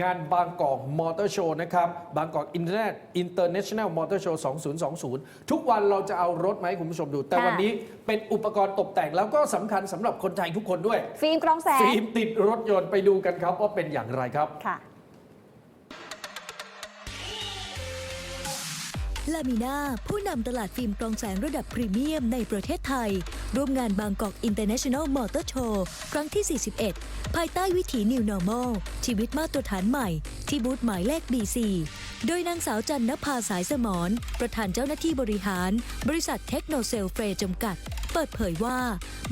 งานบางกอกมอเตอร์โชว์นะครับ บางกอกอินเทอร์เน็ตอินเตอร์เนชั่นแนลมอเตอร์โชว์ 2020 ทุกวันเราจะเอารถมาให้คุณผู้ชมดู แต่ค่ะวันนี้เป็นอุปกรณ์ตกแต่งแล้วก็สำคัญสำหรับคนไทยทุกคนด้วย ฟิล์มกรองแสง ฟิล์มติดรถยนต์ไปดูกันครับว่าเป็นอย่างไรครับ ค่ะลามิน่าผู้นำตลาดฟิล์มกรองแสงระดับพรีเมียมในประเทศไทย ร่วมงานบางกอกอินเตอร์เนชั่นแนลมอเตอร์โชว์ครั้งที่ 41 ภายใต้วิถี New Normal ชีวิตมาตรฐานใหม่ ที่บูธหมายเลข B4 โดยนางสาวจันนภาสายสมรประธานเจ้าหน้าที่บริหาร บริษัทเทคโนเซลเฟรจำกัด เปิดเผยว่า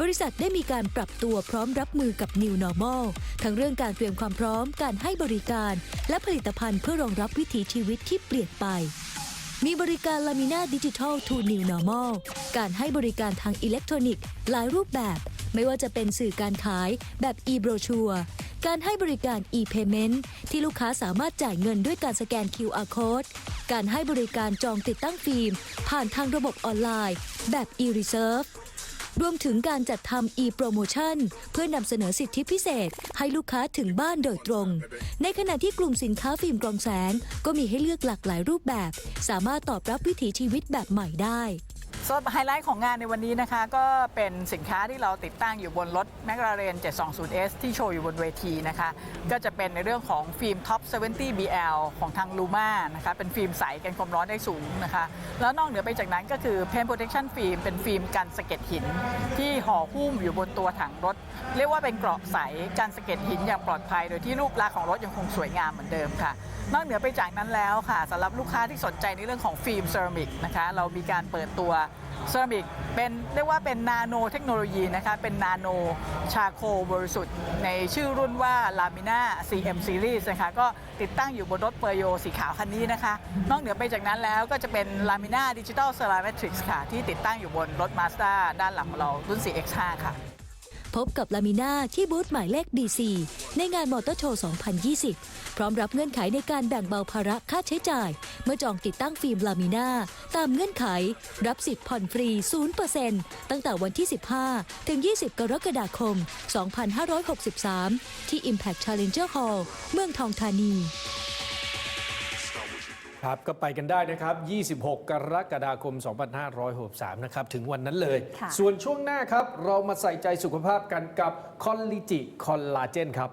บริษัทได้มีการปรับตัวพร้อมรับมือกับ New Normal ทั้งเรื่องการเตรียมความพร้อมการให้บริการ และผลิตภัณฑ์เพื่อรองรับวิถีชีวิตที่เปลี่ยนไป มีบริการลามิน่าดิจิทัลทูนิวนอร์มอลการให้บริการทางอิเล็กทรอนิกส์หลายรูปแบบ ไม่ว่าจะเป็นสื่อการขายแบบ e-bro ชัวการให้บริการ e-payment ที่ลูกค้าสามารถจ่ายเงินด้วยการสแกน QR code การให้บริการจองติดตั้งฟิล์ม ผ่านทางระบบออนไลน์ แบบ e-reserve รวมถึงการจัดทำ e-promotion เพื่อนำเสนอสิทธิพิเศษ ให้ลูกค้าถึงบ้านโดยตรง ในขณะที่กลุ่มสินค้าฟิล์มกรองแสง ก็มีให้เลือกหลากหลายรูปแบบ สามารถตอบรับวิถีชีวิตแบบใหม่ได้ ส่วนไฮไลท์ของงานในวันนี้นะคะ ก็เป็นสินค้าที่เราติดตั้งอยู่บนรถ m c l a r e n 720S ที่โชว์อยู่บนเวทีนะคะ ก็จะเป็นในเรื่องของฟิล์ม Top 70 BL ของทาง Luma นะคะ เป็นฟิล์มใสกันความร้อนได้สูงนะคะ แล้วนอกเหนือไปจากนั้นก็คือ Paint Protection Film เป็นฟิล์มกันสะเก็ดหิน ที่ห่อหุ้มอยู่บนตัวถังรถ เรียกว่าเป็นเกราะใสกันสะเก็ดหินอย่างปลอดภัย โดยที่รูปลักษณ์ของรถยังคงสวยงามเหมือนเดิมค่ะ นอกเหนือไปจากนั้นแล้วค่ะสำหรับลูกค้าที่สนใจในเรื่องของฟิล์มเซรามิกนะคะเรามีการเปิดตัวเซรามิกเป็นเรียกว่าเป็นนาโนเทคโนโลยีนะคะเป็นนาโนชาโคบริสุทธิ์ในชื่อรุ่นว่า Lamina CM Series นะคะก็ติดตั้งอยู่บนรถเปอร์โยสีขาวคันนี้นะคะ นอกเหนือไปจากนั้นแล้วก็จะเป็น Lamina Digital Ceramatrix ค่ะ ที่ติดตั้งอยู่บนรถ Mazda ด้านหลังของเรารุ่น 4X5 ค่ะ พบกับลามิน่าที่บูธหมายเลข B4 ในงานมอเตอร์โชว์ 2020 พร้อมรับเงื่อนไขในการแบ่งเบาภาระค่าใช้จ่าย เมื่อจองติดตั้งฟิล์มลามิน่าตามเงื่อนไข รับสิทธิ์ผ่อนฟรี 0%ตั้งแต่วันที่ 15 ถึง 20 กรกฎาคม 2563 ที่ Impact Challenger Hall เมืองทองธานี ครับ ก็ไปกันได้นะครับ 26 กรกฎาคม 2563 นะครับ ถึงวันนั้นเลยค่ะส่วนช่วงหน้าครับ เรามาใส่ใจสุขภาพกันกับคอลลิจิคอลลาเจนครับ